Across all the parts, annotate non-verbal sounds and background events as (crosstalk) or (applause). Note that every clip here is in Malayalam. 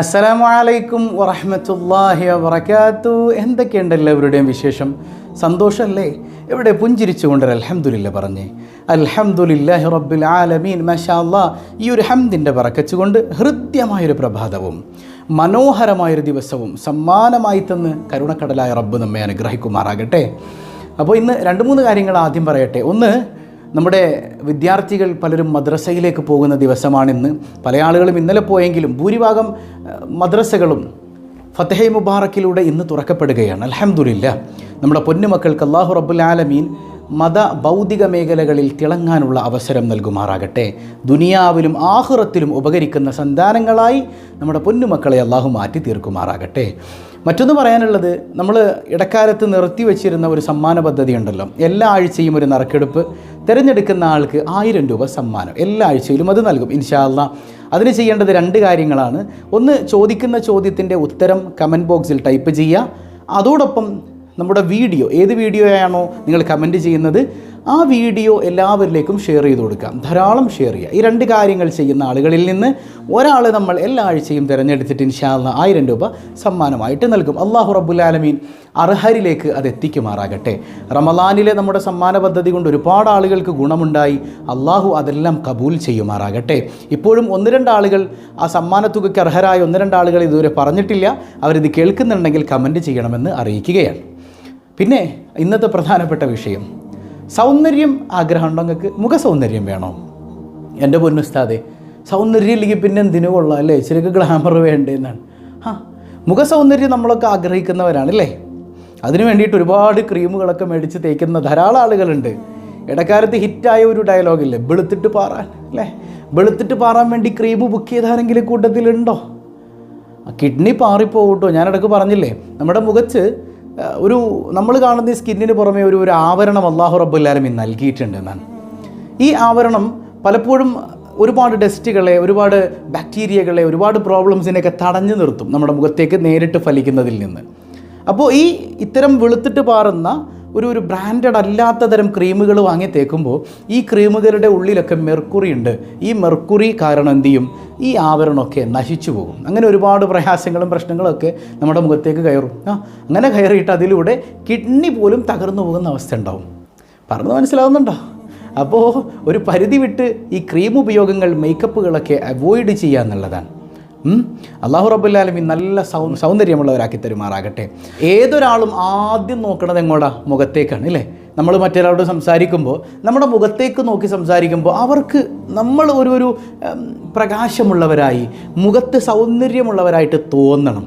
അസ്സലാമു അലൈക്കും വറഹ്മത്തുള്ളാഹി വബറകാത്തു. എന്തൊക്കെയുണ്ട് എല്ലാവരുടെയും വിശേഷം? സന്തോഷമല്ലേ എവിടെ പുഞ്ചിരിച്ചുകൊണ്ട് അൽഹംദുലില്ല പറഞ്ഞേ. അൽഹംദുലില്ലാഹി റബ്ബിൽ ആലമീൻ. മാഷാ അല്ലാ ഈ ഒരു ഹംദിന്റെ പറക്കച്ചുകൊണ്ട് ഹൃദ്യമായൊരു പ്രഭാതവും മനോഹരമായൊരു ദിവസവും സമ്മാനമായി തന്ന് കരുണക്കടലായ റബ്ബ് നമ്മെ അനുഗ്രഹിക്കുമാറാകട്ടെ. അപ്പോൾ ഇന്ന് രണ്ട് മൂന്ന് കാര്യങ്ങൾ ആദ്യം പറയട്ടെ. ഒന്ന് നമ്മുടെ വിദ്യാർത്ഥികൾ പലരും മദ്രസയിലേക്ക് പോകുന്ന ദിവസമാണിന്ന്. പല ആളുകളും ഇന്നലെ പോയെങ്കിലും ഭൂരിഭാഗം മദ്രസകളും ഫത്തഹെ മുബാറക്കിലൂടെ ഇന്ന് തുറക്കപ്പെടുകയാണ്. അലഹമുല്ല നമ്മുടെ പൊന്നുമക്കൾക്ക് അള്ളാഹു റബ്ബുൽ ആലമീൻ മത ഭൗതിക മേഖലകളിൽ തിളങ്ങാനുള്ള അവസരം നൽകുമാറാകട്ടെ. ദുനിയാവിലും ആഹുറത്തിലും ഉപകരിക്കുന്ന സന്താനങ്ങളായി നമ്മുടെ പൊന്നുമക്കളെ അള്ളാഹു മാറ്റി തീർക്കുമാറാകട്ടെ. മറ്റൊന്ന് പറയാനുള്ളത് നമ്മൾ ഇടക്കാലത്ത് നിർത്തി വെച്ചിരുന്ന ഒരു സമ്മാന പദ്ധതി ഉണ്ടല്ലോ എല്ലാ ആഴ്ചയും ഒരു നറുക്കെടുപ്പ് തിരഞ്ഞെടുക്കുന്ന ആൾക്ക് ആയിരം രൂപ സമ്മാനം. എല്ലാ ആഴ്ചയിലും അത് നൽകും ഇൻഷാല്ല അതിന് ചെയ്യേണ്ടത് രണ്ട് കാര്യങ്ങളാണ്. ഒന്ന് ചോദിക്കുന്ന ചോദ്യത്തിന്റെ ഉത്തരം കമന്റ് ബോക്സിൽ ടൈപ്പ് ചെയ്യുക. അതോടൊപ്പം നമ്മുടെ വീഡിയോ ഏത് വീഡിയോയാണോ നിങ്ങൾ കമന്റ് ചെയ്യുന്നത് ആ വീഡിയോ എല്ലാവരിലേക്കും ഷെയർ ചെയ്ത് കൊടുക്കാം ധാരാളം ഷെയർ ചെയ്യുക. ഈ രണ്ട് കാര്യങ്ങൾ ചെയ്യുന്ന ആളുകളിൽ നിന്ന് ഒരാൾ നമ്മൾ എല്ലാ ആഴ്ചയും തിരഞ്ഞെടുത്തിട്ട് ഇൻഷാല്ല ആയിരം രൂപ സമ്മാനമായിട്ട് നൽകും. അള്ളാഹു റബ്ബുലാലമീൻ അർഹരിലേക്ക് അത് എത്തിക്കുമാറാകട്ടെ. റമലാനിലെ നമ്മുടെ സമ്മാന പദ്ധതി കൊണ്ട് ഒരുപാട് ആളുകൾക്ക് ഗുണമുണ്ടായി. അള്ളാഹു അതെല്ലാം കബൂൽ ചെയ്യുമാറാകട്ടെ. ഇപ്പോഴും ഒന്ന് രണ്ട് ആളുകൾ ആ സമ്മാനത്തുകയ്ക്ക് അർഹരായ ഒന്ന് രണ്ട് ആളുകൾ ഇതുവരെ പറഞ്ഞിട്ടില്ല. അവരിത് കേൾക്കുന്നുണ്ടെങ്കിൽ കമന്റ് ചെയ്യണമെന്ന് അറിയിക്കുകയാണ്. പിന്നെ ഇന്നത്തെ പ്രധാനപ്പെട്ട വിഷയം. സൗന്ദര്യം ആഗ്രഹമുണ്ടോ? നിങ്ങൾക്ക് മുഖ സൗന്ദര്യം വേണോ? എന്റെ പൊന്നുസ്താദെ സൗന്ദര്യം ഇല്ലെങ്കിൽ പിന്നെ എന്തിനു കൊള്ളാം അല്ലേ? ഇച്ചിരിക്ക് ഗ്ലാമർ വേണ്ടെന്നാണ്. ആ മുഖ സൗന്ദര്യം നമ്മളൊക്കെ ആഗ്രഹിക്കുന്നവരാണ് അല്ലേ അതിനു വേണ്ടിയിട്ട് ഒരുപാട് ക്രീമുകളൊക്കെ മേടിച്ച് തേക്കുന്ന ധാരാളം ആളുകളുണ്ട്. ഇടക്കാലത്ത് ഹിറ്റായ ഒരു ഡയലോഗില്ലേ വെളുത്തിട്ട് പാറാൻ അല്ലേ? വെളുത്തിട്ട് പാറാൻ വേണ്ടി ക്രീം ബുക്ക് ചെയ്ത ആരെങ്കിലും കൂട്ടത്തിലുണ്ടോ കിഡ്നി പാറിപ്പോകും കേട്ടോ. ഞാനിടക്ക് പറഞ്ഞില്ലേ നമ്മുടെ മുഖത്ത് ഒരു നമ്മൾ കാണുന്ന ഈ സ്കിന്നിന് പുറമെ ഒരു ഒരു ആവരണം അള്ളാഹു റബ്ബുല്ലാലമീൻ നൽകിയിട്ടുണ്ട് എന്നാണ് ഈ ആവരണം പലപ്പോഴും ഒരുപാട് ഡസ്റ്റുകളെ ഒരുപാട് ബാക്ടീരിയകളെ ഒരുപാട് പ്രോബ്ലംസിനെയൊക്കെ തടഞ്ഞു നിർത്തും നമ്മുടെ മുഖത്തേക്ക് നേരിട്ട് ഫലിക്കുന്നതിൽ നിന്ന്. അപ്പോൾ ഈ ഇത്തരം വെളുത്തിട്ട് പാറുന്ന ഒരു ഒരു ബ്രാൻഡഡ് അല്ലാത്ത തരം ക്രീമുകൾ വാങ്ങി തേക്കുമ്പോൾ ഈ ക്രീമുകളുടെ ഉള്ളിലൊക്കെ മെർക്കുറി ഉണ്ട്. ഈ മെർക്കുറി കാരണം എന്ത് ചെയ്യും? ഈ ആവരണമൊക്കെ നശിച്ചു പോകും. അങ്ങനെ ഒരുപാട് പ്രയാസങ്ങളും പ്രശ്നങ്ങളൊക്കെ നമ്മുടെ മുഖത്തേക്ക് കയറും. ആ അങ്ങനെ കയറിയിട്ട് അതിലൂടെ കിഡ്നി പോലും തകർന്നു പോകുന്ന അവസ്ഥ ഉണ്ടാവും. പറഞ്ഞു മനസ്സിലാവുന്നുണ്ടോ? അപ്പോൾ ഒരു പരിധി വിട്ട് ഈ ക്രീം ഉപയോഗങ്ങൾ മേക്കപ്പുകളൊക്കെ അവോയ്ഡ് ചെയ്യുക എന്നുള്ളതാണ്? അള്ളാഹു റബ്ബുല്ലാലമീൻ നല്ല സൗ സൗന്ദര്യമുള്ളവരാക്കി തരുമാറാകട്ടെ. ഏതൊരാളും ആദ്യം നോക്കണത് എങ്ങോട്ടാ മുഖത്തേക്കാണ് അല്ലേ നമ്മൾ മറ്റൊരാളോട് സംസാരിക്കുമ്പോൾ നമ്മുടെ മുഖത്തേക്ക് നോക്കി സംസാരിക്കുമ്പോൾ അവർക്ക് നമ്മൾ ഒരു ഒരു പ്രകാശമുള്ളവരായി മുഖത്ത് സൗന്ദര്യമുള്ളവരായിട്ട് തോന്നണം.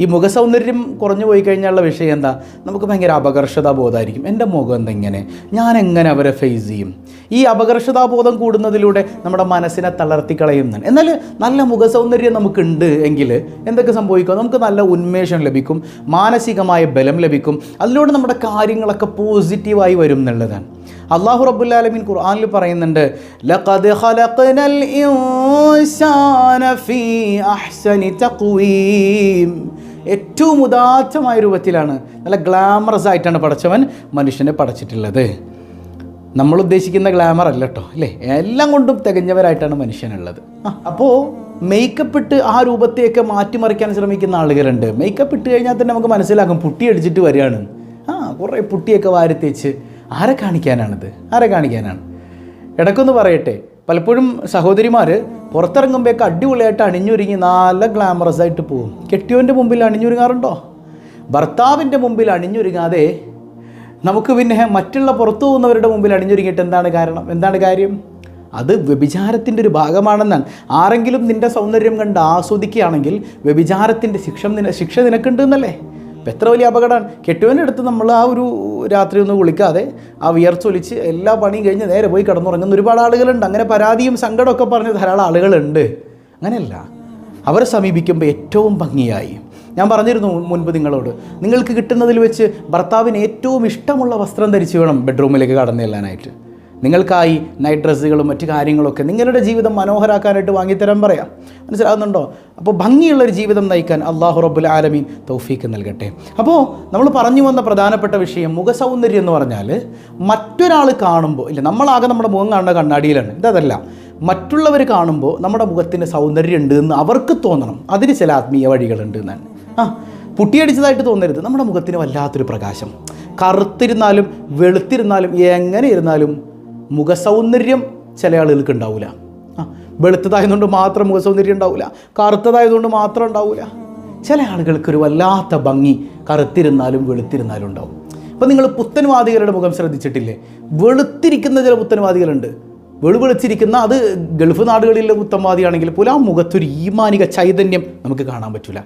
ഈ മുഖസൗന്ദര്യം കുറഞ്ഞു പോയി കഴിഞ്ഞാലുള്ള വിഷയം എന്താ? നമുക്ക് ഭയങ്കര അപകർഷതാ ബോധമായിരിക്കും എന്റെ മുഖം എന്തെങ്ങനെ? ഞാൻ എങ്ങനെ അവരെ ഫേസ് ചെയ്യും? ഈ അപകർഷതാബോധം കൂടുന്നതിലൂടെ നമ്മുടെ മനസ്സിനെ തളർത്തി കളയുന്നതാണ് എന്നാൽ നല്ല മുഖസൗന്ദര്യം നമുക്കുണ്ട് എങ്കിൽ എന്തൊക്കെ സംഭവിക്കും? നമുക്ക് നല്ല ഉന്മേഷം ലഭിക്കും മാനസികമായ ബലം ലഭിക്കും. അതിലൂടെ നമ്മുടെ കാര്യങ്ങളൊക്കെ പോസിറ്റീവായി വരും എന്നുള്ളതാണ്. അള്ളാഹു റബുല്ലാലമിൻ ഖുർആാനിൽ പറയുന്നുണ്ട് ലഖദ് ഖലഖ്നൽ ഇൻസാന ഫീ അഹ്സനി തഖ്വീം. ഏറ്റവും ഉദാത്തമായ രൂപത്തിലാണ് നല്ല ഗ്ലാമറസ് ആയിട്ടാണ് പടച്ചവൻ മനുഷ്യനെ പടച്ചിട്ടുള്ളത്. നമ്മൾ ഉദ്ദേശിക്കുന്ന ഗ്ലാമർ അല്ല കേട്ടോ അല്ലേ? എല്ലാം കൊണ്ടും തികഞ്ഞവരായിട്ടാണ് മനുഷ്യനുള്ളത്. അപ്പോൾ മേക്കപ്പ് ഇട്ട് ആ രൂപത്തെയൊക്കെ മാറ്റിമറിക്കാൻ ശ്രമിക്കുന്ന ആളുകളുണ്ട്. മേക്കപ്പ് ഇട്ട് കഴിഞ്ഞാൽ തന്നെ നമുക്ക് മനസ്സിലാക്കും പുട്ടി അടിച്ചിട്ട് വരികയാണ്. ആ കുറേ പുട്ടിയൊക്കെ വാരത്തേച്ച് ആരെ കാണിക്കാനാണിത്? ആരെ കാണിക്കാനാണ്? ഇടയ്ക്കൊന്ന് പറയട്ടെ. പലപ്പോഴും സഹോദരിമാർ പുറത്തിറങ്ങുമ്പോഴൊക്കെ അടിപൊളിയായിട്ട് അണിഞ്ഞൊരുങ്ങി നല്ല ഗ്ലാമറസ് ആയിട്ട് പോകും കെട്ടിയോന്റെ മുമ്പിൽ അണിഞ്ഞൊരുങ്ങാറുണ്ടോ? ഭർത്താവിന്റെ മുമ്പിൽ അണിഞ്ഞൊരുങ്ങാതെ നമുക്ക് പിന്നെ മറ്റുള്ള പുറത്തു പോകുന്നവരുടെ മുമ്പിൽ അണിഞ്ഞൊരുങ്ങിയിട്ട് എന്താണ് കാരണം? എന്താണ് കാര്യം? അത് വ്യഭിചാരത്തിന്റെ ഒരു ഭാഗമാണെന്നാണ്. ആരെങ്കിലും നിന്റെ സൗന്ദര്യം കണ്ട് ആസ്വദിക്കുകയാണെങ്കിൽ വ്യഭിചാരത്തിന്റെ ശിക്ഷ നിന ശിക്ഷ നിനക്കുണ്ട് എന്നല്ലേ അപ്പം എത്ര വലിയ അപകടമാണ്. കെട്ടുവന്റെ അടുത്ത് നമ്മൾ ആ ഒരു രാത്രി ഒന്നും കുളിക്കാതെ ആ വിയർച്ചൊലിച്ച് എല്ലാ പണിയും കഴിഞ്ഞ് നേരെ പോയി കിടന്നുറങ്ങുന്ന ഒരുപാട് ആളുകളുണ്ട്. അങ്ങനെ പരാതിയും സങ്കടമൊക്കെ പറഞ്ഞ് ധാരാളം ആളുകളുണ്ട്. അങ്ങനെയല്ല. അവരെ സമീപിക്കുമ്പോൾ ഏറ്റവും ഭംഗിയായി ഞാൻ പറഞ്ഞിരുന്നു മുൻപ് നിങ്ങളോട്. നിങ്ങൾക്ക് കിട്ടുന്നതിൽ വെച്ച് ഭർത്താവിന് ഏറ്റവും ഇഷ്ടമുള്ള വസ്ത്രം ധരിച്ച് വേണം ബെഡ്റൂമിലേക്ക് കടന്നു ചെല്ലാനായിട്ട്. നിങ്ങൾക്കായി നൈറ്റ് ഡ്രസ്സുകളും മറ്റു കാര്യങ്ങളൊക്കെ നിങ്ങളുടെ ജീവിതം മനോഹരാക്കാനായിട്ട് വാങ്ങിത്തരാൻ പറയാം. മനസ്സിലാകുന്നുണ്ടോ? അപ്പോൾ ഭംഗിയുള്ളൊരു ജീവിതം നയിക്കാൻ അള്ളാഹു റബ്ബുൽ ആലമീൻ തൗഫീക്ക് നൽകട്ടെ. അപ്പോൾ നമ്മൾ പറഞ്ഞു വന്ന പ്രധാനപ്പെട്ട വിഷയം മുഖസൗന്ദര്യം എന്ന് പറഞ്ഞാൽ മറ്റൊരാൾ കാണുമ്പോൾ ഇല്ല നമ്മളാകെ നമ്മുടെ മുഖം കാണുന്ന കണ്ണാടിയിലാണ്. ഇതല്ല മറ്റുള്ളവർ കാണുമ്പോൾ നമ്മുടെ മുഖത്തിന് സൗന്ദര്യം ഉണ്ട് എന്ന് അവർക്ക് തോന്നണം. അതിന് ചില ആത്മീയ വഴികളുണ്ട് എന്നാണ്. ആ പുട്ടിയടിച്ചതായിട്ട് തോന്നരുത്. നമ്മുടെ മുഖത്തിന് വല്ലാത്തൊരു പ്രകാശം. കറുത്തിരുന്നാലും വെളുത്തിരുന്നാലും എങ്ങനെ ഇരുന്നാലും മുഖസൗന്ദര്യം ചില ആളുകൾക്ക് ഉണ്ടാവില്ല ആ വെളുത്തതായതുകൊണ്ട് മാത്രം മുഖസൗന്ദര്യം ഉണ്ടാവില്ല കറുത്തതായതുകൊണ്ട് മാത്രം ഉണ്ടാവില്ല ചില ആളുകൾക്കൊരു വല്ലാത്ത ഭംഗി കറുത്തിരുന്നാലും വെളുത്തിരുന്നാലും ഉണ്ടാവും. അപ്പം നിങ്ങൾ പുത്തൻവാദികളുടെ മുഖം ശ്രദ്ധിച്ചിട്ടില്ലേ? വെളുത്തിരിക്കുന്ന ചില പുത്തൻവാദികളുണ്ട്. വെളുവെളുത്തിരിക്കുന്ന അത് ഗൾഫ് നാടുകളിലെ പുത്തൻവാദിയാണെങ്കിൽ പോലും ആ മുഖത്തൊരു ഈമാനിക ചൈതന്യം നമുക്ക് കാണാൻ പറ്റില്ല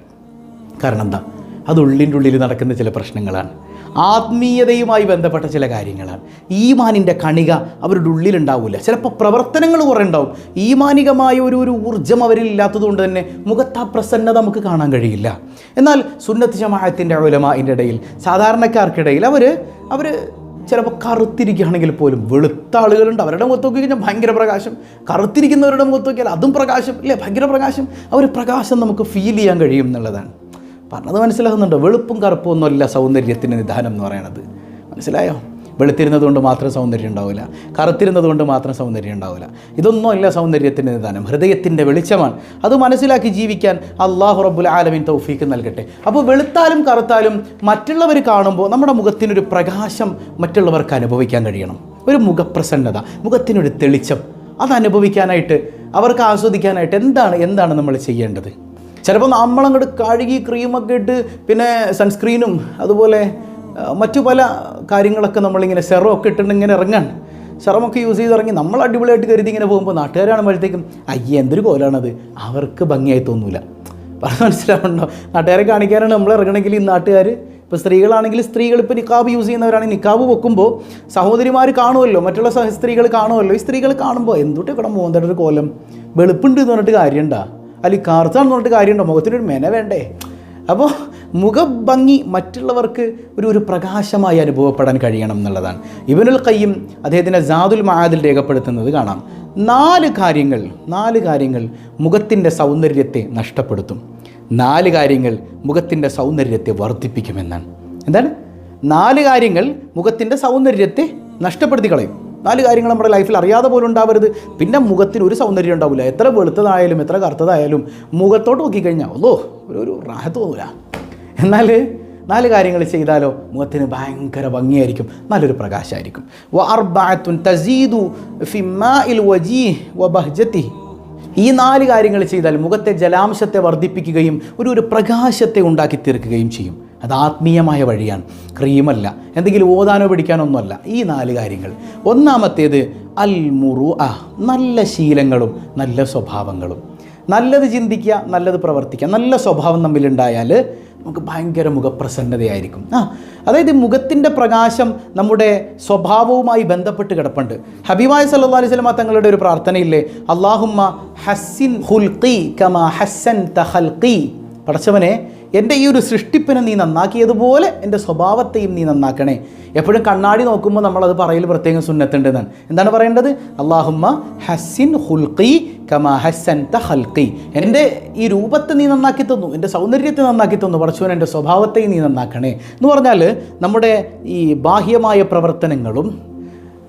കാരണം എന്താ? അത് ഉള്ളിന്റെ ഉള്ളിൽ നടക്കുന്ന ചില പ്രശ്നങ്ങളാണ്. ആത്മീയതയുമായി ബന്ധപ്പെട്ട ചില കാര്യങ്ങളാണ്. ഈമാനിന്റെ കണിക അവരുടെ ഉള്ളിലുണ്ടാവില്ല ചിലപ്പോൾ പ്രവർത്തനങ്ങൾ കുറേ ഉണ്ടാവും. ഈമാനികമായ ഒരു ഒരു ഊർജം അവരിൽ ഇല്ലാത്തതുകൊണ്ട് തന്നെ മുഖത്ത് പ്രസന്നത നമുക്ക് കാണാൻ കഴിയില്ല. എന്നാൽ സുന്നത്ത് ജമാഅത്തിന്റെ ഉലമാന്റെ ഇടയിൽ സാധാരണക്കാർക്കിടയിൽ അവർ അവർ ചിലപ്പോൾ കറുത്തിരിക്കുകയാണെങ്കിൽ പോലും വെളുത്ത ആളുകളുണ്ട്. അവരുടെ മുഖത്ത് നോക്കി കഴിഞ്ഞാൽ ഭയങ്കര പ്രകാശം. കറുത്തിരിക്കുന്നവരുടെ മുഖത്ത് നോക്കിയാൽ അതും പ്രകാശം. ഇല്ലേ? ഭയങ്കര പ്രകാശം. ഒരു പ്രകാശം നമുക്ക് ഫീൽ ചെയ്യാൻ കഴിയും എന്നുള്ളതാണ്. പറഞ്ഞത് മനസ്സിലാകുന്നുണ്ടോ? വെളുപ്പും കറുപ്പും ഒന്നുമല്ല സൗന്ദര്യത്തിന്റെ നിദാനം എന്ന് പറയണത് മനസ്സിലായോ? വെളുത്തിരുന്നത് കൊണ്ട് മാത്രം സൗന്ദര്യം ഉണ്ടാവില്ല. കറുത്തിരുന്നത് കൊണ്ട് മാത്രം സൗന്ദര്യം ഉണ്ടാവില്ല. ഇതൊന്നുമല്ല സൗന്ദര്യത്തിന്റെ നിദാനം. ഹൃദയത്തിന്റെ വെളിച്ചമാണ്. അത് മനസ്സിലാക്കി ജീവിക്കാൻ അള്ളാഹു റബ്ബുൽ ആലമിൻ തൗഫീക്ക് നൽകട്ടെ. അപ്പോൾ വെളുത്താലും കറുത്താലും മറ്റുള്ളവർ കാണുമ്പോൾ നമ്മുടെ മുഖത്തിനൊരു പ്രകാശം മറ്റുള്ളവർക്ക് അനുഭവിക്കാൻ കഴിയണം. ഒരു മുഖപ്രസന്നത മുഖത്തിനൊരു തെളിച്ചം. അത് അനുഭവിക്കാനായിട്ട് അവർക്ക് ആസ്വദിക്കാനായിട്ട് എന്താണ് എന്താണ് നമ്മൾ ചെയ്യേണ്ടത്? ചിലപ്പോൾ നമ്മളങ്ങോട്ട് കഴുകി ക്രീമൊക്കെ ഇട്ട് പിന്നെ സൺസ്ക്രീനും അതുപോലെ മറ്റു പല കാര്യങ്ങളൊക്കെ നമ്മളിങ്ങനെ സെറമൊക്കെ ഇട്ടിട്ട് ഇങ്ങനെ ഇറങ്ങാൻ സെറമൊക്കെ യൂസ് ചെയ്ത് ഇറങ്ങി നമ്മൾ അടിപൊളിയായിട്ട് കരുതി ഇങ്ങനെ പോകുമ്പോൾ നാട്ടുകാരാണുമ്പോഴത്തേക്കും അയ്യേ എന്തൊരു കോലാണത്. അവർക്ക് ഭംഗിയായി തോന്നൂല. പറഞ്ഞ് മനസ്സിലാവണ്ടോ നാട്ടുകാരെ കാണിക്കാനാണ് നമ്മൾ ഇറങ്ങണമെങ്കിൽ ഈ നാട്ടുകാർ ഇപ്പോൾ സ്ത്രീകളാണെങ്കിൽ സ്ത്രീകൾ ഇപ്പോൾ നിക്കാബ് യൂസ് ചെയ്യുന്നവരാണെങ്കിൽ നിക്കാബ് വെക്കുമ്പോൾ സഹോദരിമാർ കാണുമല്ലോ മറ്റുള്ള സ്ത്രീകൾ കാണുമല്ലോ. ഈ സ്ത്രീകൾ കാണുമ്പോൾ എന്തുട്ട് ഇവിടെ മോന്തയുടെ ഒരു കോലം? വെളുപ്പുണ്ട് എന്ന് പറഞ്ഞിട്ട് കാര്യമുണ്ടാ അല്ലെങ്കിൽ കറുത്താണെന്ന് പറഞ്ഞിട്ട് കാര്യമുണ്ടോ? മുഖത്തിനൊരു മെന വേണ്ടേ? അപ്പോൾ മുഖഭംഗി മറ്റുള്ളവർക്ക് ഒരു ഒരു പ്രകാശമായി അനുഭവപ്പെടാൻ കഴിയണം എന്നുള്ളതാണ്. ഇവനുൽ കയ്യും അദ്ദേഹത്തിന്റെ ജാതുൽ മഹാദിൽ രേഖപ്പെടുത്തുന്നത് കാണാം. നാല് കാര്യങ്ങൾ നാല് കാര്യങ്ങൾ മുഖത്തിന്റെ സൗന്ദര്യത്തെ നഷ്ടപ്പെടുത്തും. നാല് കാര്യങ്ങൾ മുഖത്തിന്റെ സൗന്ദര്യത്തെ വർദ്ധിപ്പിക്കുമെന്നാണ്. എന്താണ്? നാല് കാര്യങ്ങൾ മുഖത്തിന്റെ സൗന്ദര്യത്തെ നഷ്ടപ്പെടുത്തി കളയും നാല് കാര്യങ്ങൾ നമ്മുടെ ലൈഫിൽ അറിയാതെ പോലും ഉണ്ടാവരുത്. പിന്നെ മുഖത്തിന് ഒരു സൗന്ദര്യം ഉണ്ടാവില്ല എത്ര വെളുത്തതായാലും എത്ര കറുത്തതായാലും മുഖത്തോട്ട് നോക്കിക്കഴിഞ്ഞാൽ ഓ ഒരു ഒരു റാഹത്ത് തോന്നില്ല എന്നാൽ നാല് കാര്യങ്ങൾ ചെയ്താലോ മുഖത്തിന് ഭയങ്കര ഭംഗിയായിരിക്കും നല്ലൊരു പ്രകാശമായിരിക്കും വ തസീദു ഫി മാഇൽ വജീഹ് വ ബഹ്ജത്തിഹി ഈ നാല് കാര്യങ്ങൾ ചെയ്താൽ മുഖത്തെ ജലാംശത്തെ വർദ്ധിപ്പിക്കുകയും ഒരു ഒരു പ്രകാശത്തെ ഉണ്ടാക്കി തീർക്കുകയും ചെയ്യും. അത് ആത്മീയമായ വഴിയാണ്. ക്രീമല്ല. എന്തെങ്കിലും ഓതാനോ പിടിക്കാനോ ഒന്നുമല്ല ഈ നാല് കാര്യങ്ങൾ. ഒന്നാമത്തേത് അൽ മുറു അ നല്ല ശീലങ്ങളും നല്ല സ്വഭാവങ്ങളും. നല്ലത് ചിന്തിക്കുക നല്ലത് പ്രവർത്തിക്കുക. നല്ല സ്വഭാവം തമ്മിലുണ്ടായാൽ നമുക്ക് ഭയങ്കര മുഖപ്രസന്നതയായിരിക്കും. ആ അതായത് മുഖത്തിന്റെ പ്രകാശം നമ്മുടെ സ്വഭാവവുമായി ബന്ധപ്പെട്ട് കിടപ്പുണ്ട്. ഹബീബായ സല്ലാ അലൈഹി സ്വലമ തങ്ങളുടെ ഒരു പ്രാർത്ഥനയില്ലേ? അള്ളാഹുമ്മ ഹസ്സിൻ ഹുൽഖി കമാ ഹസ്സൻ തഹൽഖി പടച്ചവനെ എന്റെ ഈ ഒരു സൃഷ്ടിപ്പിനെ നീ നന്നാക്കിയതുപോലെ എന്റെ സ്വഭാവത്തെയും നീ നന്നാക്കണേ. എപ്പോഴും കണ്ണാടി നോക്കുമ്പോൾ നമ്മളത് പറയൽ പ്രത്യേകം സുന്നത്തുണ്ടെന്നാണ്. എന്താണ് പറയേണ്ടത്? അള്ളാഹുമ്മ ഹസ്സിൻ ഹുൽഖി കമാ ത ഹൽക്കി എന്റെ ഈ രൂപത്തെ നീ നന്നാക്കി തന്നു എന്റെ സൗന്ദര്യത്തെ നന്നാക്കി തന്നു പടച്ചവൻ എന്റെ സ്വഭാവത്തെയും നീ നന്നാക്കണേ. എന്ന് പറഞ്ഞാൽ നമ്മുടെ ഈ ബാഹ്യമായ പ്രവർത്തനങ്ങളും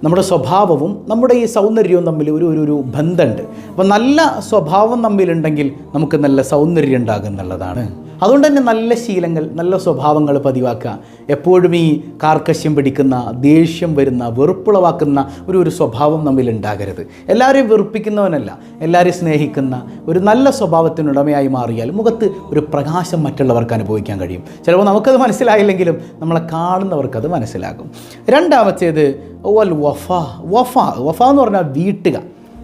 നമ്മുടെ സ്വഭാവവും നമ്മുടെ ഈ സൗന്ദര്യവും തമ്മിൽ ഒരു ഒരു ബന്ധമുണ്ട്. അപ്പോൾ നല്ല സ്വഭാവം തമ്മിലുണ്ടെങ്കിൽ നമുക്ക് നല്ല സൗന്ദര്യം ഉണ്ടാകും എന്നുള്ളതാണ്. അതുകൊണ്ട് തന്നെ നല്ല ശീലങ്ങൾ നല്ല സ്വഭാവങ്ങൾ പതിവാക്കുക. എപ്പോഴും ഈ കാർക്കശ്യം പിടിക്കുന്ന ദേഷ്യം വരുന്ന വെറുപ്പുളവാക്കുന്ന ഒരു ഒരു സ്വഭാവം നമ്മിൽ ഉണ്ടാകരുത്. എല്ലാവരെയും വെറുപ്പിക്കുന്നവനല്ല എല്ലാവരെയും സ്നേഹിക്കുന്ന ഒരു നല്ല സ്വഭാവത്തിനുടമയായി മാറിയാൽ മുഖത്ത് ഒരു പ്രകാശം മറ്റുള്ളവർക്ക് അനുഭവിക്കാൻ കഴിയും. ചിലപ്പോൾ നമുക്കത് മനസ്സിലായില്ലെങ്കിലും നമ്മളെ കാണുന്നവർക്കത് മനസ്സിലാകും. രണ്ടാമത്തേത് വൽ വഫ വഫ വഫ എന്ന് പറഞ്ഞാൽ വീട്ടുക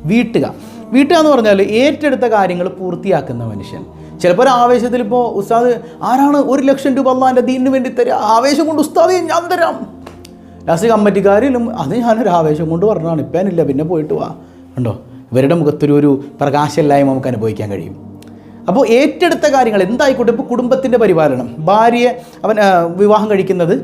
വീട്ടുക. വീട്ടുക എന്ന് പറഞ്ഞാൽ ഏറ്റെടുത്ത കാര്യങ്ങൾ പൂർത്തിയാക്കുന്ന മനുഷ്യൻ. ചിലപ്പോൾ ഒരു ആവേശത്തിൽ ഇപ്പോൾ ഉസ്താദ് ആരാണ് ഒരു ലക്ഷം രൂപ അള്ളാന്റെ ദീനിന് വേണ്ടി തരിക? ആവേശം കൊണ്ട് ഉസ്താദ് ഞാൻ തരാം. ലാസ്റ്റ് കമ്മിറ്റിക്കാരിലും അത് ഞാനൊരു ആവേശം കൊണ്ട് പറഞ്ഞതാണ് ഇപ്പേനില്ല പിന്നെ പോയിട്ട് വാ. ഉണ്ടോ ഇവരുടെ മുഖത്തൊരു ഒരു പ്രകാശമില്ലായ്മ നമുക്ക് അനുഭവിക്കാൻ കഴിയും. അപ്പോൾ ഏറ്റെടുത്ത കാര്യങ്ങൾ എന്തായിക്കോട്ടെ? ഇപ്പോൾ കുടുംബത്തിന്റെ പരിപാലനം. ഭാര്യയെ അവൻ വിവാഹം കഴിക്കുന്നത്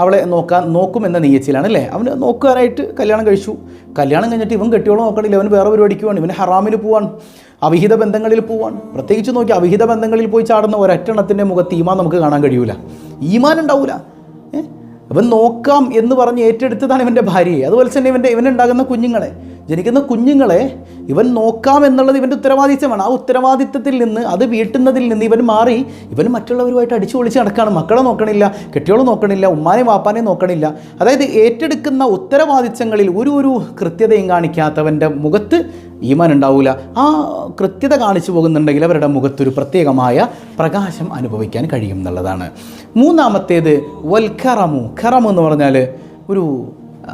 അവളെ നോക്കാൻ നോക്കും എന്ന നീയച്ചിലാണ് അല്ലേ? അവന് നോക്കാനായിട്ട് കല്യാണം കഴിച്ചു. കല്യാണം കഴിഞ്ഞിട്ട് ഇവൻ കെട്ടിയോളം നോക്കണില്ല അവൻ വേറെ പരിപാടിക്ക് പോവാണ് ഇവൻ ഹറാമിന് പോവാൻ അവിഹിത ബന്ധങ്ങളിൽ പോവാണ്. പ്രത്യേകിച്ച് നോക്കി അവിഹിത ബന്ധങ്ങളിൽ പോയി ചാടുന്ന ഒരറ്റണത്തിന്റെ മുഖത്ത് ഈമാൻ നമുക്ക് കാണാൻ കഴിയൂല. ഈമാൻ ഉണ്ടാവൂല. ഏ? അവൻ നോക്കാം എന്ന് പറഞ്ഞ് ഏറ്റെടുത്തതാണ് ഇവന്റെ ഭാര്യയെ. അതുപോലെ തന്നെ ഇവന്റെ ഇവനുണ്ടാകുന്ന കുഞ്ഞുങ്ങളെ. ജനിക്കുന്ന കുഞ്ഞുങ്ങളെ ഇവൻ നോക്കാം എന്നുള്ളത് ഇവന്റെ ഉത്തരവാദിത്തമാണ് ആ ഉത്തരവാദിത്തത്തിൽ നിന്ന് അത് വീട്ടുന്നതിൽ നിന്ന് ഇവൻ മാറി ഇവൻ മറ്റുള്ളവരുമായിട്ട് അടിച്ചു പൊളിച്ച് നടക്കുകയാണ് മക്കളെ നോക്കണില്ല കെട്ടിയോളെ നോക്കണില്ല ഉമ്മാനെയും വാപ്പാനെയും നോക്കണില്ല. അതായത് ഏറ്റെടുക്കുന്ന ഉത്തരവാദിത്തങ്ങളിൽ ഒരു ഒരു കൃത്യതയും കാണിക്കാത്തവന്റെ മുഖത്ത് ഈമാൻ ഉണ്ടാവില്ല ആ കൃത്യത കാണിച്ചു പോകുന്നുണ്ടെങ്കിൽ അവരുടെ മുഖത്തൊരു പ്രത്യേകമായ പ്രകാശം അനുഭവിക്കാൻ കഴിയും എന്നുള്ളതാണ്. മൂന്നാമത്തേത് വൽഖറമു ഖറമു എന്ന് പറഞ്ഞാൽ ഒരു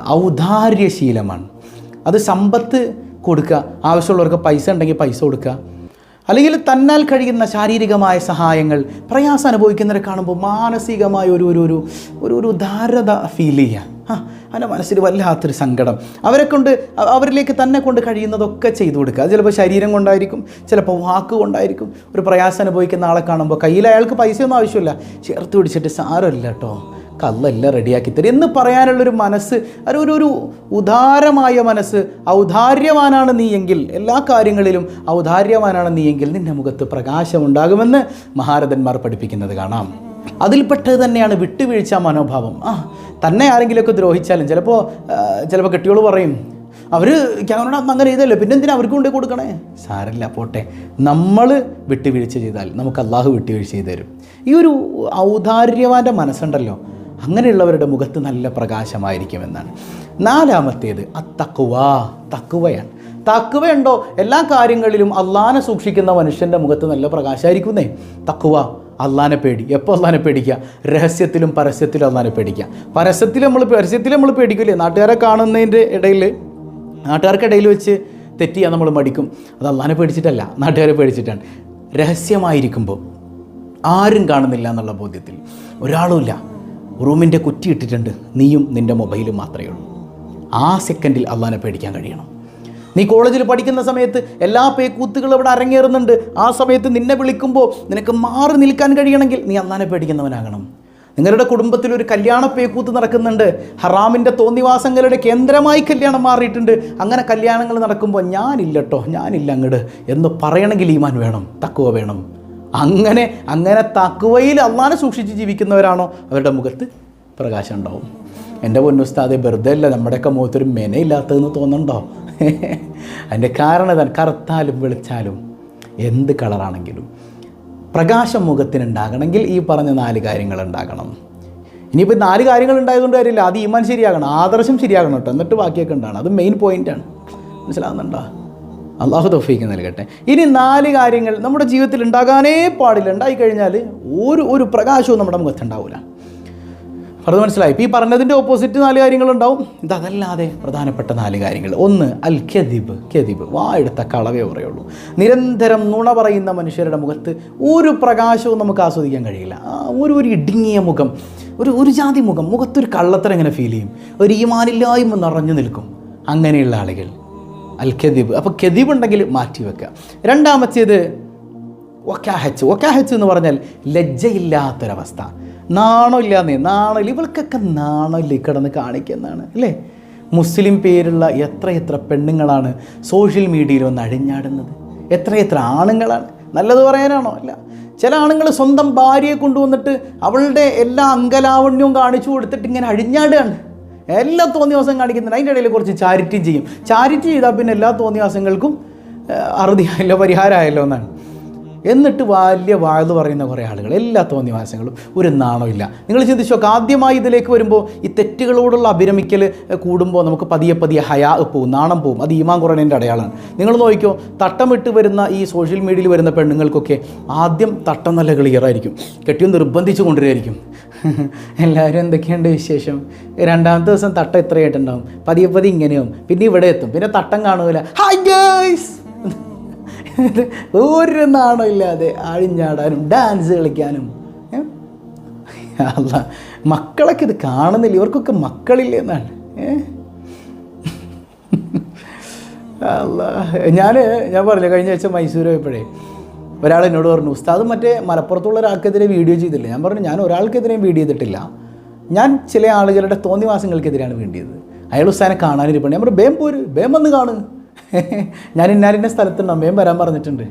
ഔദാര്യശീലമാണ്. അത് സമ്പത്ത് കൊടുക്കുക. ആവശ്യമുള്ളവർക്ക് പൈസ ഉണ്ടെങ്കിൽ പൈസ കൊടുക്കുക. അല്ലെങ്കിൽ തന്നാൽ കഴിയുന്ന ശാരീരികമായ സഹായങ്ങൾ പ്രയാസം അനുഭവിക്കുന്നവരെ കാണുമ്പോൾ മാനസികമായ ഒരു ഒരു ഒരു ഒരു ഒരു ഫീൽ ചെയ്യുക. ആ അവന്റെ മനസ്സിൽ വല്ലാത്തൊരു സങ്കടം. അവരെ കൊണ്ട് അവരിലേക്ക് തന്നെ കൊണ്ട് കഴിയുന്നതൊക്കെ ചെയ്തു കൊടുക്കുക. അത് ചിലപ്പോൾ ശരീരം കൊണ്ടായിരിക്കും ചിലപ്പോൾ വാക്ക് കൊണ്ടായിരിക്കും. ഒരു പ്രയാസം അനുഭവിക്കുന്ന ആളെ കാണുമ്പോൾ കയ്യിൽ അയാൾക്ക് പൈസയൊന്നും ആവശ്യമില്ല. ചേർത്ത് പിടിച്ചിട്ട് സാരമില്ല കേട്ടോ. കല്ലെല്ലാം റെഡിയാക്കി തരും. എന്ന് പറയാനുള്ളൊരു മനസ്സ് ഒരു ഒരു ഉദാരമായ മനസ്സ് ഔദാര്യവാനാണ് നീ എങ്കിൽ എല്ലാ കാര്യങ്ങളിലും ഔദാര്യവാനാണ് നീ എങ്കിൽ നിന്റെ മുഖത്ത് പ്രകാശമുണ്ടാകുമെന്ന് മഹാരഥന്മാർ പഠിപ്പിക്കുന്നത് കാണാം. അതിൽപ്പെട്ടത് തന്നെയാണ് വിട്ടുവീഴ്ച മനോഭാവം. ആ തന്നെ ആരെങ്കിലുമൊക്കെ ദ്രോഹിച്ചാലും ചിലപ്പോൾ ചിലപ്പോൾ കെട്ടിയോൾ പറയും അവർ ക്യാമറ അങ്ങനെ ചെയ്തല്ലോ പിന്നെ എന്തിനാ അവർക്ക് കൊണ്ടേ കൊടുക്കണേ? സാരല്ല പോട്ടെ. നമ്മൾ വിട്ടുവീഴ്ച ചെയ്താൽ നമുക്ക് അള്ളാഹു വിട്ടുവീഴ്ച ചെയ്തു തരും. ഈ ഒരു ഔദാര്യവാന്റെ മനസ്സുണ്ടല്ലോ അങ്ങനെയുള്ളവരുടെ മുഖത്ത് നല്ല പ്രകാശമായിരിക്കുമെന്നാണ്. നാലാമത്തേത് അത്തക്കുവ തക്കുവയാണ് തക്കുവയുണ്ടോ എല്ലാ കാര്യങ്ങളിലും അള്ളാനെ സൂക്ഷിക്കുന്ന മനുഷ്യന്റെ മുഖത്ത് നല്ല പ്രകാശമായിരിക്കുന്നേ. തക്കുവ അള്ളാനെ പേടി. എപ്പോൾ അള്ളാനെ പേടിക്കുക രഹസ്യത്തിലും പരസ്യത്തിലും അള്ളാനെ പേടിക്കുക പരസ്യത്തിൽ നമ്മൾ പരസ്യത്തിൽ നമ്മൾ പേടിക്കില്ലേ നാട്ടുകാരെ കാണുന്നതിന്റെ ഇടയിൽ നാട്ടുകാർക്കിടയിൽ വെച്ച് തെറ്റ് ചെയ്യാൻ നമ്മൾ മടിക്കും. അത് അള്ളാനെ പേടിച്ചിട്ടല്ല നാട്ടുകാരെ പേടിച്ചിട്ടാണ്. രഹസ്യമായിരിക്കുമ്പോൾ ആരും കാണുന്നില്ല എന്നുള്ള ബോധ്യത്തിൽ. ഒരാളുമില്ല റൂമിന്റെ കുറ്റി ഇട്ടിട്ടുണ്ട്. നീയും നിന്റെ മൊബൈലും മാത്രമേ ഉള്ളൂ. ആ സെക്കൻഡിൽ അള്ളാനെ പേടിക്കാൻ കഴിയണം. നീ കോളേജിൽ പഠിക്കുന്ന സമയത്ത് എല്ലാ പേക്കൂത്തുകളും അവിടെ അരങ്ങേറുന്നുണ്ട്. ആ സമയത്ത് നിന്നെ വിളിക്കുമ്പോൾ നിനക്ക് മാറി നിൽക്കാൻ കഴിയണമെങ്കിൽ നീ അള്ളാനെ പേടിക്കുന്നവനാകണം. നിങ്ങളുടെ കുടുംബത്തിൽ ഒരു കല്യാണ പേക്കൂത്ത് നടക്കുന്നുണ്ട്. ഹറാമിന്റെ തോന്നിവാസങ്ങളുടെ കേന്ദ്രമായി കല്യാണം മാറിയിട്ടുണ്ട്. അങ്ങനെ കല്യാണങ്ങൾ നടക്കുമ്പോൾ ഞാനില്ലട്ടോ ഞാനില്ല അങ്ങട് എന്ന് പറയണമെങ്കിൽ ഈമാൻ വേണം തക്കുവ വേണം. അങ്ങനെ അങ്ങനെ തക്കുവയിൽ അള്ളാനെ സൂക്ഷിച്ച് ജീവിക്കുന്നവരാണോ? അവരുടെ മുഖത്ത് പ്രകാശം ഉണ്ടാവും. എന്റെ പൊന്നുസ്താദ് വെറുതെ അല്ല നമ്മുടെയൊക്കെ മുഖത്തൊരു മെനയില്ലാത്തതെന്ന് തോന്നുന്നുണ്ടോ? (laughs) അതിന്റെ കാരണം ഇതാണ്. കറുത്താലും വെളിച്ചാലും എന്ത് കളറാണെങ്കിലും പ്രകാശം മുഖത്തിനുണ്ടാകണമെങ്കിൽ ഈ പറഞ്ഞ നാല് കാര്യങ്ങൾ ഉണ്ടാകണം. ഇനിയിപ്പോൾ നാല് കാര്യങ്ങൾ ഉണ്ടായതുകൊണ്ട് കാര്യമില്ല. അത് ഈമാൻ ശരിയാകണം ആദർശം ശരിയാകണം കേട്ടോ. എന്നിട്ട് ബാക്കിയൊക്കെ ഉണ്ടാകണം. അത് മെയിൻ പോയിന്റാണ് മനസ്സിലാവുന്നുണ്ടോ? അള്ളാഹു തൗഫീക്ക് നൽകട്ടെ. ഇനി നാല് കാര്യങ്ങൾ നമ്മുടെ ജീവിതത്തിൽ ഉണ്ടാകാനേ പാടില്ല. ഉണ്ടായിക്കഴിഞ്ഞാൽ ഒരു ഒരു പ്രകാശവും നമ്മുടെ മുഖത്ത് ഉണ്ടാവില്ല അത് മനസ്സിലായി. ഇപ്പോൾ ഈ പറഞ്ഞതിന്റെ ഓപ്പോസിറ്റ് നാല് കാര്യങ്ങളുണ്ടാവും. അതല്ലാതെ പ്രധാനപ്പെട്ട നാല് കാര്യങ്ങൾ. ഒന്ന് അൽ ഖ്യദീബ് ഖ്യദീബ് വായെടുത്ത കളവേ പറയുള്ളൂ. നിരന്തരം നുണ പറയുന്ന മനുഷ്യരുടെ മുഖത്ത് ഒരു പ്രകാശവും നമുക്ക് ആസ്വദിക്കാൻ കഴിയില്ല. ഒരു ഒരു ഇടുങ്ങിയ മുഖം ഒരു ഒരു ജാതി മുഖം മുഖത്തൊരു കള്ളത്തരം എങ്ങനെ ഫീൽ ചെയ്യും? ഒരു ഈമാനില്ലായ്മ നിറഞ്ഞു നിൽക്കും. അങ്ങനെയുള്ള ആളുകൾ അൽ ഖദീബ് അപ്പോൾ ഖദീബ് ഉണ്ടെങ്കിൽ മാറ്റി വെക്കുക രണ്ടാമത്തേത് ഒക്കാഹച്ച് ഒക്കാഹച്ച് എന്ന് പറഞ്ഞാൽ ലജ്ജയില്ലാത്തൊരവസ്ഥ. നാണമില്ലാന്നേ നാണമില്ല ഇവൾക്കൊക്കെ നാണമില്ല കിടന്ന് കാണിക്കുന്നതാണ് അല്ലേ? മുസ്ലിം പേരുള്ള എത്ര എത്ര പെണ്ണുങ്ങളാണ് സോഷ്യൽ മീഡിയയിൽ വന്ന് അഴിഞ്ഞാടുന്നത്? എത്ര എത്ര ആണുങ്ങളാണ്? നല്ലത് പറയാനാണോ? അല്ല ചില ആണുങ്ങൾ സ്വന്തം ഭാര്യയെ കൊണ്ടുവന്നിട്ട് അവളുടെ എല്ലാ അങ്കലാവണ്യവും കാണിച്ചു കൊടുത്തിട്ട് ഇങ്ങനെ അഴിഞ്ഞാടുകയാണ്. എല്ലാ തോന്നിവാസം കാണിക്കുന്നുണ്ട്. അതിന്റെ ഇടയിൽ കുറച്ച് ചാരിറ്റി ചെയ്യും. ചാരിറ്റി ചെയ്താൽ പിന്നെ എല്ലാ തോന്നിവാസങ്ങൾക്കും അറുതിയായല്ലോ പരിഹാരമായല്ലോ എന്നാണ്. എന്നിട്ട് വാല്യ വാഴ്ന്നു പറയുന്ന കുറേ ആളുകൾ എല്ലാ തോന്നിവാസങ്ങളും ഒരു നാണമില്ല നിങ്ങൾ ചിന്തിച്ചു നോക്കുക ആദ്യമായി ഇതിലേക്ക് വരുമ്പോൾ ഈ തെറ്റുകളോടുള്ള അഭിരമിക്കൽ കൂടുമ്പോൾ നമുക്ക് പതിയെ പതിയെ ഹയാ പോവും നാണം പോവും. അത് ഈമാൻ കുറേന്റെ അടയാളമാണ്. നിങ്ങൾ നോക്കിക്കോ തട്ടമിട്ട് വരുന്ന ഈ സോഷ്യൽ മീഡിയയിൽ വരുന്ന പെണ്ണുങ്ങൾക്കൊക്കെ ആദ്യം തട്ടം നല്ല ക്ലിയറായിരിക്കും കെട്ടിയും നിർബന്ധിച്ച് കൊണ്ടുവരികയായിരിക്കും (laughs) എല്ലാവരും എന്തൊക്കെയുണ്ട് വിശേഷം? രണ്ടാമത്തെ ദിവസം തട്ടം എത്രയായിട്ടുണ്ടാവും? പതിയെ പതി ഇങ്ങനെയാവും. പിന്നെ ഇവിടെ എത്തും. പിന്നെ തട്ടം കാണൂല. ഹായ് ഗേയ്സ് ഒരു നാണമില്ലാതെ ആഴിഞ്ഞാടാനും ഡാൻസ് കളിക്കാനും? അല്ല മക്കളൊക്കെ ഇത് കാണുന്നില്ല. ഇവർക്കൊക്കെ മക്കളില്ല എന്നാണ്? അല്ല ഞാൻ ഞാൻ പറഞ്ഞില്ല കഴിഞ്ഞ ആഴ്ച മൈസൂർ പോയപ്പോഴേ ഒരാൾ എന്നോട് പറഞ്ഞു ഉസ്താദ് മറ്റേ മലപ്പുറത്തുള്ള ഒരാൾക്കെതിരെ വീഡിയോ ചെയ്തില്ല? ഞാൻ പറഞ്ഞു ഞാൻ ഒരാൾക്കെതിരെയും വീഡിയോ ചെയ്തിട്ടില്ല. ഞാൻ ചില ആളുകളുടെ തോന്നിവാസങ്ങൾക്കെതിരെയാണ് വേണ്ടിയത് അയാൾ ഉസ്താനെ കാണാനിരിപ്പണി ഞാൻ പറഞ്ഞു ബേം പോര് ബേം വന്ന് കാണ്. ഞാൻ ഇന്നാലിന്റെ സ്ഥലത്തുണ്ട്. അമ്മയും വരാൻ പറഞ്ഞിട്ടുണ്ട്.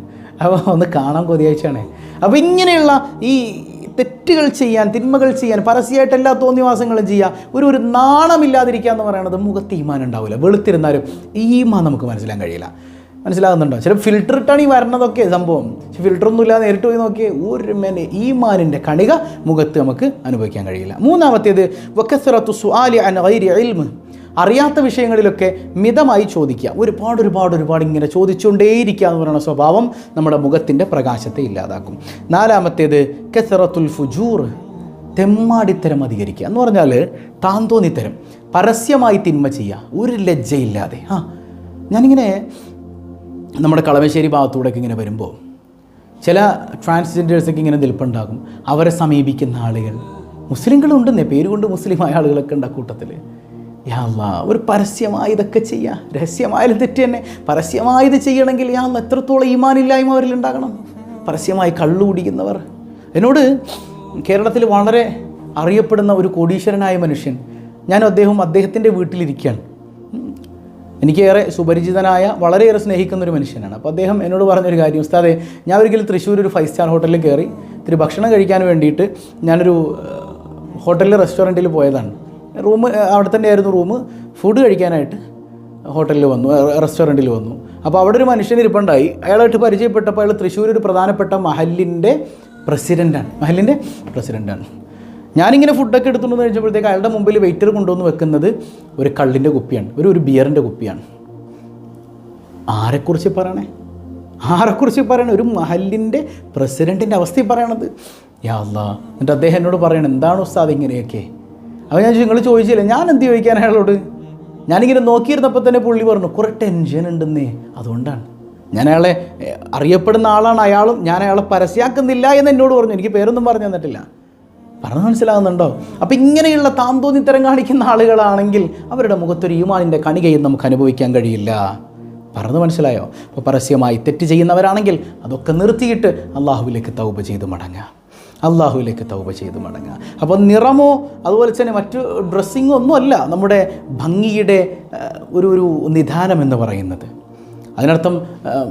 അപ്പോൾ ഒന്ന് കാണാൻ കൊതിയാഴ്ചയാണ് അപ്പോൾ ഇങ്ങനെയുള്ള ഈ തെറ്റുകൾ ചെയ്യാൻ തിന്മകൾ ചെയ്യാൻ പരസ്യമായിട്ട് എല്ലാ തോന്നിവാസങ്ങളും ചെയ്യുക ഒരു ഒരു നാണമില്ലാതിരിക്കുക എന്ന് പറയുന്നത് മുഖത്ത് ഈമാൻ ഉണ്ടാവില്ല. വെളുത്തിരുന്നാലും ഈമാൻ നമുക്ക് മനസ്സിലാൻ കഴിയില്ല. മനസ്സിലാകുന്നുണ്ടോ? ചില ഫിൽട്ടർ ഇട്ടാണ് ഈ വരണതൊക്കെ സംഭവം. പക്ഷെ ഫിൽട്ടർ ഇല്ലാതെ നേരിട്ട് പോയി നോക്കിയേ ഒരു മേനെ ഈ മാനിന്റെ കണിക മുഖത്ത് നമുക്ക് അനുഭവിക്കാൻ കഴിയില്ല. മൂന്നാമത്തേത് വക്കസറത്തു സുആലി അൻ ഗൈരി ഇൽമ്. അറിയാത്ത വിഷയങ്ങളിലൊക്കെ മിതമായി ചോദിക്കുക. ഒരുപാട് ഒരുപാട് ഒരുപാട് ഇങ്ങനെ ചോദിച്ചുകൊണ്ടേയിരിക്കുക എന്ന് പറയുന്ന സ്വഭാവം നമ്മുടെ മുഖത്തിന്റെ പ്രകാശത്തെ ഇല്ലാതാക്കും. നാലാമത്തേത് കെസറത്തുൽ ഫുജൂർ തെമ്മാടിത്തരം അധികരിക്കുക. എന്ന് പറഞ്ഞാൽ താന്തോന്നിത്തരം പരസ്യമായി തിന്മ ചെയ്യുക ഒരു ലജ്ജയില്ലാതെ. ആ ഞാനിങ്ങനെ നമ്മുടെ കളമശ്ശേരി ഭാഗത്തൂടെയൊക്കെ ഇങ്ങനെ വരുമ്പോൾ ചില ട്രാൻസ്ജെൻഡേഴ്സൊക്കെ ഇങ്ങനെ നിൽപ്പുണ്ടാകും. അവരെ സമീപിക്കുന്ന ആളുകൾ മുസ്ലിങ്ങളുണ്ടെന്നേ പേര് കൊണ്ട് മുസ്ലിമായ ആളുകളൊക്കെ ഉണ്ട് കൂട്ടത്തിൽ. യാ അല്ലാ ഒരു പരസ്യമായി ഇതൊക്കെ ചെയ്യുക രഹസ്യമായാലും തെറ്റ് തന്നെ. പരസ്യമായത് ചെയ്യണമെങ്കിൽ യാള്ള എത്രത്തോളം ഈമാനില്ലായ്മ അവരിൽ ഉണ്ടാകണം? പരസ്യമായി കള്ളു കുടിക്കുന്നവർ. എന്നോട് കേരളത്തിൽ വളരെ അറിയപ്പെടുന്ന ഒരു കോടീശ്വരനായ മനുഷ്യൻ. ഞാൻ അദ്ദേഹം അദ്ദേഹത്തിന്റെ വീട്ടിലിരിക്കുകയാണ്. എനിക്കേറെ സുപരിചിതനായ വളരെയേറെ സ്നേഹിക്കുന്ന ഒരു മനുഷ്യനാണ്. അപ്പോൾ അദ്ദേഹം എന്നോട് പറഞ്ഞൊരു കാര്യം ഉസ്താദേ ഞാൻ ഒരിക്കലും തൃശ്ശൂർ ഒരു ഫൈവ് സ്റ്റാർ ഹോട്ടലിൽ കയറി ഇത്തിരി ഭക്ഷണം കഴിക്കാൻ വേണ്ടിയിട്ട് ഞാനൊരു ഹോട്ടലിൽ റെസ്റ്റോറന്റിൽ പോയതാണ്. റൂം അവിടെ തന്നെ ആയിരുന്നു റൂം. ഫുഡ് കഴിക്കാനായിട്ട് ഹോട്ടലിൽ വന്നു റെസ്റ്റോറന്റിൽ വന്നു. അപ്പോൾ അവിടെ ഒരു മനുഷ്യൻ ഇരിപ്പുണ്ടായി. അയാളായിട്ട് പരിചയപ്പെട്ടപ്പോൾ അയാൾ തൃശ്ശൂർ ഒരു പ്രധാനപ്പെട്ട മഹലിന്റെ പ്രസിഡന്റാണ്. മഹലിന്റെ പ്രസിഡന്റാണ്. ഞാനിങ്ങനെ ഫുഡൊക്കെ എടുത്തുകൊണ്ട് കഴിച്ചപ്പോഴത്തേക്ക് അയാളുടെ മുമ്പിൽ വെയിറ്റർ കൊണ്ടുവന്ന് വെക്കുന്നത് ഒരു കള്ളിന്റെ കുപ്പിയാണ് ഒരു ഒരു ബിയറിന്റെ കുപ്പിയാണ്. ആരെക്കുറിച്ച് പറയണേ? ആരെക്കുറിച്ച് പറയണേ? ഒരു മഹലിന്റെ പ്രസിഡന്റിന്റെ അവസ്ഥയിൽ പറയണത്. യാ അല്ലാ എന്നിട്ട് അദ്ദേഹം എന്നോട് പറയണം എന്താണ് ഉസ്താദ് ഇങ്ങനെയൊക്കെ? അപ്പോൾ ഞാൻ നിങ്ങൾ ചോദിച്ചില്ല? ഞാൻ എന്ത് ചോദിക്കാൻ അയാളോട്? ഞാനിങ്ങനെ നോക്കിയിരുന്നപ്പോൾ തന്നെ പുള്ളി പറഞ്ഞു കുറേ ടെൻഷൻ ഉണ്ടെന്നേ. അതുകൊണ്ടാണ്. ഞാൻ അയാളെ അറിയപ്പെടുന്ന ആളാണ് അയാളും ഞാൻ അയാളെ പരസ്യാക്കുന്നില്ല എന്ന് എന്നോട് പറഞ്ഞു. എനിക്ക് പേരൊന്നും പറഞ്ഞു തന്നിട്ടില്ല. പറഞ്ഞു മനസ്സിലാകുന്നുണ്ടോ അപ്പം ഇങ്ങനെയുള്ള താന്തോന്നി താന്തോന്നിത്തരം കാണിക്കുന്ന ആളുകളാണെങ്കിൽ അവരുടെ മുഖത്തൊരു ഈമാനിന്റെ കണികയും നമുക്ക് അനുഭവിക്കാൻ കഴിയില്ല. പറഞ്ഞു മനസ്സിലായോ? അപ്പോൾ പരസ്യമായി തെറ്റ് ചെയ്യുന്നവരാണെങ്കിൽ അതൊക്കെ നിർത്തിയിട്ട് അള്ളാഹുവിലേക്ക് തൗബ ചെയ്ത് മടങ്ങുക. അള്ളാഹുവിലേക്ക് തൗബ ചെയ്ത് മടങ്ങുക. അപ്പോൾ നിറമോ അതുപോലെ തന്നെ മറ്റു ഡ്രസ്സിങ്ങോ ഒന്നുമല്ല നമ്മുടെ ഭംഗിയുടെ ഒരു ഒരു നിധാനം എന്ന് പറയുന്നത്. അതിനർത്ഥം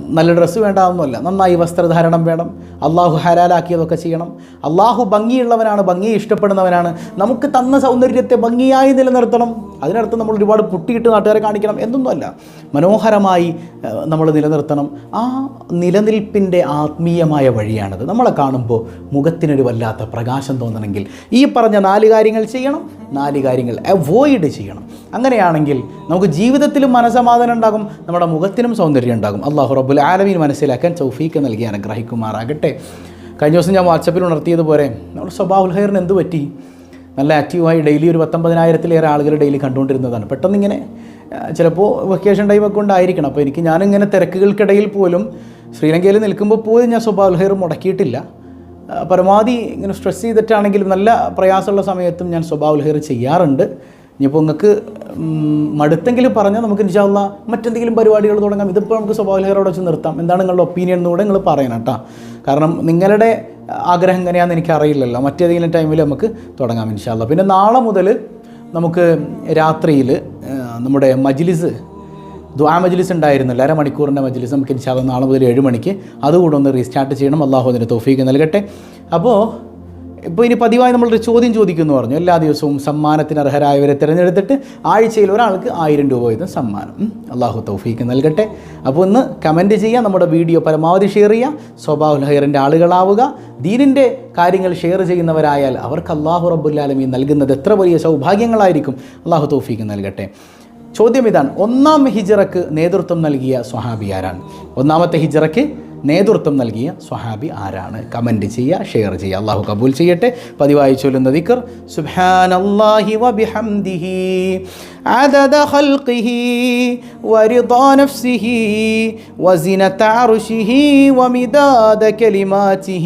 നല്ല ഡ്രസ്സ് വേണ്ടാവുന്നല്ല നന്നായി വസ്ത്രധാരണം വേണം. അള്ളാഹു ഹരാലാക്കിയതൊക്കെ ചെയ്യണം. അള്ളാഹു ഭംഗിയുള്ളവനാണ് ഭംഗി ഇഷ്ടപ്പെടുന്നവനാണ്. നമുക്ക് തന്ന സൗന്ദര്യത്തെ ഭംഗിയായി നിലനിർത്തണം. അതിനർത്ഥം നമ്മൾ ഒരുപാട് പുട്ടിയിട്ട് നാട്ടുകാരെ കാണിക്കണം. എന്നൊന്നുമല്ല മനോഹരമായി നമ്മൾ നിലനിർത്തണം. ആ നിലനിൽപ്പിന്റെ ആത്മീയമായ വഴിയാണത്. നമ്മളെ കാണുമ്പോൾ മുഖത്തിനൊരു വല്ലാത്ത പ്രകാശം തോന്നണമെങ്കിൽ ഈ പറഞ്ഞ നാല് കാര്യങ്ങൾ ചെയ്യണം. നാല് കാര്യങ്ങൾ അവോയ്ഡ് ചെയ്യണം. അങ്ങനെയാണെങ്കിൽ നമുക്ക് ജീവിതത്തിലും മനസമാധാനം ഉണ്ടാകും നമ്മുടെ മുഖത്തിനും സൗന്ദര്യം ഉണ്ടാകും. അള്ളാഹു റബ്ബുൽ ആലമീൻ മനസ്സിലാക്കാൻ ചൗഫീക്ക് നൽകി അനുഗ്രഹിക്കുമാറാകട്ടെ. കഴിഞ്ഞ ദിവസം ഞാൻ വാട്സപ്പിൽ ഉണർത്തിയതുപോലെ നമ്മുടെ സ്വഭാവുൽ ഹൈറിന് എന്ത് പറ്റി? നല്ല ആക്റ്റീവായി ഡെയിലി ഒരു പത്തൊമ്പതിനായിരത്തിലേറെ ആളുകൾ ഡെയിലി കണ്ടുകൊണ്ടിരുന്നതാണ്. പെട്ടെന്ന് ഇങ്ങനെ ചിലപ്പോൾ വെക്കേഷൻ ടൈമൊക്കെ കൊണ്ടായിരിക്കണം അപ്പോൾ എനിക്ക് ഞാനിങ്ങനെ തിരക്കുകൾക്കിടയിൽ പോലും ശ്രീലങ്കയിൽ നിൽക്കുമ്പോൾ പോലും ഞാൻ സ്വഭാവുൽ ഹൈർ മുടക്കിയിട്ടില്ല. പരമാവധി ഇങ്ങനെ സ്ട്രെസ് ചെയ്തിട്ടാണെങ്കിലും നല്ല പ്രയാസമുള്ള സമയത്തും ഞാൻ സ്വഭാവുൽ ഹൈർ ചെയ്യാറുണ്ട്. ഇനിയിപ്പോൾ നിങ്ങൾക്ക് മടുത്തെങ്കിലും പറഞ്ഞാൽ നമുക്ക് ഇൻഷാല്ല മറ്റെന്തെങ്കിലും പരിപാടികൾ തുടങ്ങാം. ഇതിപ്പോൾ നമുക്ക് സ്വഭാവലഹരോടെ വെച്ച് നിർത്താം. എന്താണ് നിങ്ങളുടെ ഒപ്പീനിയൻ എന്നുകൂടെ നിങ്ങൾ പറയണം കേട്ടോ കാരണം നിങ്ങളുടെ ആഗ്രഹം എങ്ങനെയാണെന്ന് എനിക്കറിയില്ലല്ലോ. മറ്റേതെങ്കിലും ടൈമിൽ നമുക്ക് തുടങ്ങാം ഇൻഷാല്ല പിന്നെ നാളെ മുതൽ നമുക്ക് രാത്രിയിൽ നമ്മുടെ മജ്ലിസ് ദ്വാ മജ്ലിസ് ഉണ്ടായിരുന്നില്ല. അര മണിക്കൂറിന്റെ മജ്ലിസ് നമുക്ക് ഇൻഷാല്ല നാളെ മുതൽ ഏഴ് മണിക്ക്. അതുകൂടെ ഒന്ന് റീസ്റ്റാർട്ട് ചെയ്യണം. അള്ളാഹു അതിന് തോഫീക്ക് നൽകട്ടെ. അപ്പോൾ ഇപ്പോൾ ഇനി പതിവായി നമ്മളൊരു ചോദ്യം ചോദിക്കുന്നു പറഞ്ഞു. എല്ലാ ദിവസവും സമ്മാനത്തിന് അർഹരായവരെ തിരഞ്ഞെടുത്തിട്ട് ആഴ്ചയിൽ ഒരാൾക്ക് ആയിരം രൂപ വീതം സമ്മാനം. അള്ളാഹു തൗഫീക്ക് നൽകട്ടെ. അപ്പോൾ ഒന്ന് കമന്റ് ചെയ്യുക നമ്മുടെ വീഡിയോ പരമാവധി ഷെയർ ചെയ്യുക സ്വഭാവ ഹൈറിന്റെ ആളുകളാവുക. ദീനിന്റെ കാര്യങ്ങൾ ഷെയർ ചെയ്യുന്നവരായാൽ അവർക്ക് അള്ളാഹു റബ്ബുല്ലാലമീ നൽകുന്നത് എത്ര വലിയ സൗഭാഗ്യങ്ങളായിരിക്കും. അള്ളാഹു തൗഫീക്ക് നൽകട്ടെ. ചോദ്യം ഇതാണ്. ഒന്നാം ഹിജറക്ക് നേതൃത്വം നൽകിയ സ്വഹാബിയാരാണ് ഒന്നാമത്തെ ഹിജറക്ക് നേതൃത്വം നൽകിയ സ്വഹാബി ആരാണ് കമൻറ്റ് ചെയ്യുക ഷെയർ ചെയ്യുക അള്ളാഹു കബൂൽ ചെയ്യട്ടെ പതിവായി ചൊല്ലുന്ന ദിക്കർ സുബ്ഹാനല്ലാഹി വബിഹംദിഹി عدد خلقه ورضا نفسه وزنة عرشه ومداد كلماته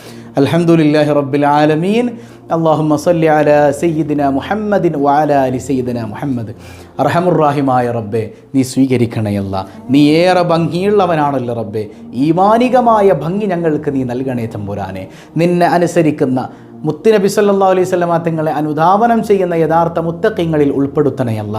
അൽഹംദുലില്ലാഹി റബ്ബിൽ ആലമീൻ. അള്ളാഹുമ്മ സല്ലി അല സയ്യിദിന മുഹമ്മദിൻ വാല അലി സയ്യിദിന മുഹമ്മദ്. അർഹമുറാഹിമായ റബ്ബെ നീ സ്വീകരിക്കണയല്ല നീ ഏറെ ഭംഗിയുള്ളവനാണല്ലോ റബ്ബെ. ഈമാനികമായ ഭംഗി ഞങ്ങൾക്ക് നീ നൽകണേ തമ്പുരാനെ. നിന്നെ അനുസരിക്കുന്ന മുത്തുനബി സല്ലാ അലൈഹി സ്വലാ തങ്ങളെ അനുധാവനം ചെയ്യുന്ന യഥാർത്ഥ മുത്തക്കിങ്ങളിൽ ഉൾപ്പെടുത്തണയല്ല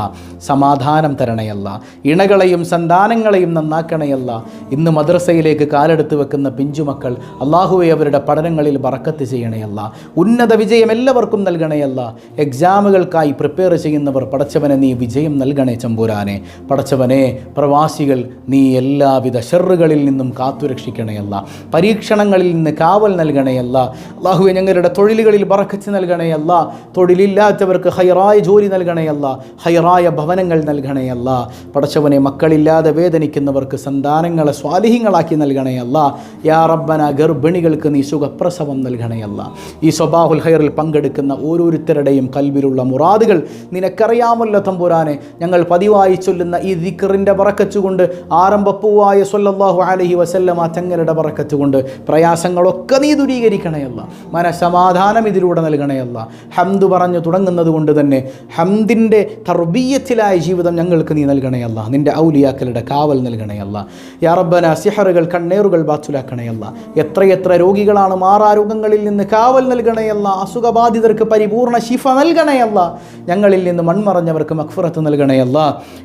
സമാധാനം തരണയല്ല ഇണകളെയും സന്താനങ്ങളെയും നന്നാക്കണയല്ല. ഇന്ന് മദ്രസയിലേക്ക് കാലെടുത്ത് വെക്കുന്ന പിഞ്ചുമക്കൾ അള്ളാഹുവെ അവരുടെ പഠനങ്ങളിൽ വറക്കത്ത് ചെയ്യണയല്ല ഉന്നത വിജയം എല്ലാവർക്കും നൽകണയല്ല. എക്സാമുകൾക്കായി പ്രിപ്പയർ ചെയ്യുന്നവർ പടച്ചവനെ നീ വിജയം നൽകണേ ചമ്പൂരാനെ. പടച്ചവനെ പ്രവാസികൾ നീ എല്ലാവിധ ഷെറുകളിൽ നിന്നും കാത്തുരക്ഷിക്കണയല്ല പരീക്ഷണങ്ങളിൽ നിന്ന് കാവൽ നൽകണയല്ല. അള്ളാഹുവെ ഞങ്ങളുടെ തൊഴിലുകളിൽ ബറക്കച്ച് നൽകണയല്ല തൊഴിലില്ലാത്തവർക്ക് ഹൈറായ ജോലി നൽകണയല്ല ഹൈറായ ഭവനങ്ങൾ നൽകണയല്ല പടച്ചവനെ മക്കളില്ലാതെ വേദനിക്കുന്നവർക്ക് സന്താനങ്ങളെ സ്വാലിഹ്യങ്ങളാക്കി നൽകണയല്ല യാ റബ്ബന ഗർഭിണികൾക്ക് നീ സുഖപ്രസവം നൽകണയല്ല ഈ സ്വബാഹുൽ ഹൈറിൽ പങ്കെടുക്കുന്ന ഓരോരുത്തരുടെയും കൽവിലുള്ള മുറാദുകൾ നിനക്കറിയാമല്ലോ തമ്പുരാനെ. ഞങ്ങൾ പതിവായി ചൊല്ലുന്ന ഈ ദിക്കറിന്റെ പറക്കച്ചുകൊണ്ട് ആരംഭപ്പൂവായ സൊല്ലാഹു അലഹി വസല്ലമ തങ്ങളുടെ പറക്കച്ചുകൊണ്ട് പ്രയാസങ്ങളൊക്കെ നീ ദൂരീകരിക്കണയല്ല മനസമാധാനം ഇതിലൂടെ നൽകണയല്ല ഹംദ് പറഞ്ഞു തുടങ്ങുന്നത് കൊണ്ട് തന്നെ ഹംദിന്റെ തർബീയത്തിലായ ജീവിതം ഞങ്ങൾക്ക് നീ നൽകണയല്ല നിന്റെ ഔലിയാക്കളുടെ കാവൽ നൽകണയല്ല യാറബന സിഹറുകൾ കണ്ണേറുകൾ ബാച്ചുലാക്കണയല്ല എത്രയെത്ര രോഗികളാണ് മാറാരോഗങ്ങളിൽ നിന്ന് കാവൽ നൽകണയല്ല അസുഖബാധിതർക്ക് പരിപൂർണ ശിഫ നൽകണയല്ല ഞങ്ങളിൽ നിന്ന് മൺമറഞ്ഞവർക്ക് മക്ഫുറത്ത് നൽകണയല്ല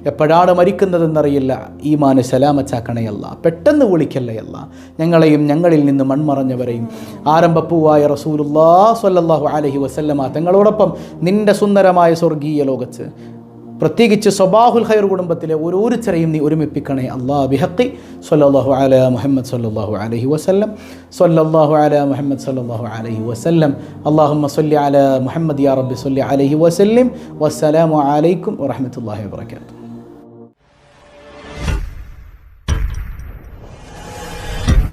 എപ്പോഴാണ് മരിക്കുന്നതെന്നറിയില്ല. ഈ മാന് സലാമച്ചാക്കണയല്ല പെട്ടെന്ന് വിളിക്കല്ലയല്ല ഞങ്ങളെയും ഞങ്ങളിൽ നിന്ന് മൺമറഞ്ഞവരെയും. ആരംഭപ്പൂവായ റസൂലുല്ലാ സ്വല്ലല്ലാഹു അലൈഹി വസല്ലമ തങ്ങളോടൊപ്പം നിന്റെ സുന്ദരമായ സ്വർഗീയ ലോകത്ത്. പ്രത്യേകിച്ച് സ്വബാഹുൽ ഖൈർ കുടുംബത്തിലെ ഓരോരുത്തരെയും നീ ഒരുമിപ്പിക്കണേ. അള്ളാ ബിഹക്കി സല്ലല്ലാഹു അല മുഹമ്മദ് സല്ലല്ലാഹു അലൈഹി വസല്ലം. സല്ലല്ലാഹു അല മുഹമ്മദ് സല്ലല്ലാഹു അലൈഹി വസല്ലം. അള്ളാഹുമ്മ സല്ലി അല മുഹമ്മദ് യാ റബ്ബി സല്ലി അലൈഹി വസല്ലം. വസ്സലാമു അലൈക്കും വറഹ്മത്തുള്ളാഹി വബറകാതുഹു.